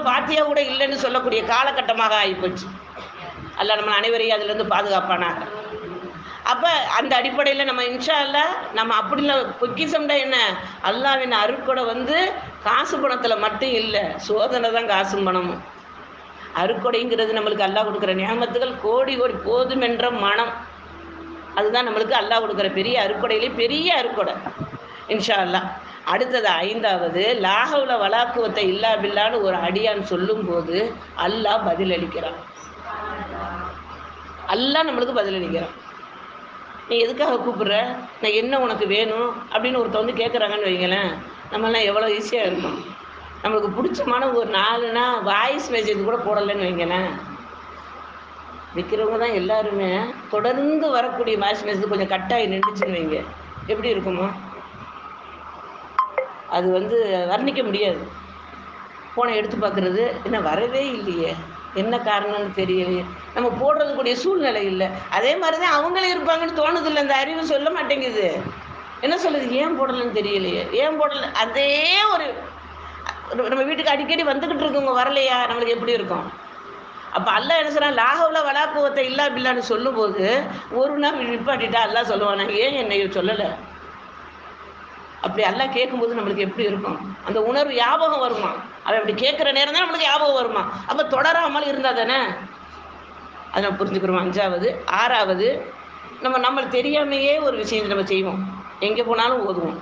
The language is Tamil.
இப்போ பாத்தியா கூட இல்லைன்னு சொல்லக்கூடிய காலகட்டமாக ஆகிப்போச்சு. அல்ல நம்ம அனைவரையும் அதுலேருந்து பாதுகாப்பானாங்க அப்போ அந்த அடிப்படையில் நம்ம இன்ஷா அல்லா நம்ம அப்படி இல்லை பொக்கிசம்டா என்ன? அல்லாவின் அருட்கொடை வந்து காசு பணத்தில் மட்டும் இல்லை சோதனை தான் காசும் பணமும். அருக்கொடைங்கிறது நம்மளுக்கு அல்லாஹ் கொடுக்குற நியமத்துகள் கோடி கோடி போதும் என்ற மனம். அதுதான் நம்மளுக்கு அல்லாஹ் கொடுக்குற பெரிய அருக்கொடையிலே பெரிய அருக்கொடை. இன்ஷா அல்லாஹ் அடுத்தது ஐந்தாவது லாகவுல வலாக்குவத்தை இல்லா பில்லான்னு ஒரு அடியான் சொல்லும்போது அல்லாஹ் பதிலளிக்கிறான். அல்லாஹ் நம்மளுக்கு பதிலளிக்கிறான். நீ எதுக்காக கூப்பிடுற? நான் என்ன உனக்கு வேணும்? அப்படின்னு ஒருத்தர் வந்து கேட்குறாங்கன்னு வைங்களேன் நம்மளாம் எவ்வளோ ஈஸியாக இருக்கும். நம்மளுக்கு பிடிச்சமான ஒரு நாலுனா வாய்ஸ் மெசேஜ் கூட போடலைன்னு வைங்களேன். விற்கிறவங்க தான் எல்லாருமே தொடர்ந்து வரக்கூடிய வாய்ஸ் மெசேஜ் கொஞ்சம் கட்டாகி நின்றுச்சுன்னு வைங்க. எப்படி இருக்குமோ? அது வந்து வர்ணிக்க முடியாது. ஃபோனை எடுத்து பார்க்குறது என்ன வரவே இல்லையே. என்ன காரணம்னு தெரியலையே. நம்ம போடுறதுக்கூடிய சூழ்நிலை இல்லை. அதே மாதிரி தான் அவங்களே இருப்பாங்கன்னு தோணுதில்லை அந்த அறிவு சொல்ல மாட்டேங்குது. என்ன சொல்லுது? ஏன் போடலைன்னு தெரியலையே. ஏன் போடலை? அதே ஒரு நம்ம வீட்டுக்கு அடிக்கடி வந்துக்கிட்டு இருக்கவங்க வரலையா? நம்மளுக்கு எப்படி இருக்கும்? அப்போ அல்லா என்ன சொன்னால் லாகவில் வலாக்குவத்தை இல்லா பில்லான்னு சொல்லும்போது ஒரு நாள் நிப்பாட்டிட்டா அல்லா சொல்லுவானா ஏன் என்னை சொல்லலை? அப்படி எல்லாம் கேட்கும்போது நம்மளுக்கு எப்படி இருக்கும்? அந்த உணர்வு ஞாபகம் வருமா? அவன் அப்படி கேட்குற நேரம் தான் நம்மளுக்கு ஞாபகம் வருமா? அப்போ தொடராமல் இருந்தால் தானே? அதை நம்ம புரிஞ்சுக்கிறோம்? அஞ்சாவது. ஆறாவது நம்ம நம்ம தெரியாமையே ஒரு விஷயத்தை நம்ம செய்வோம். எங்கே போனாலும் ஓதுவோம்.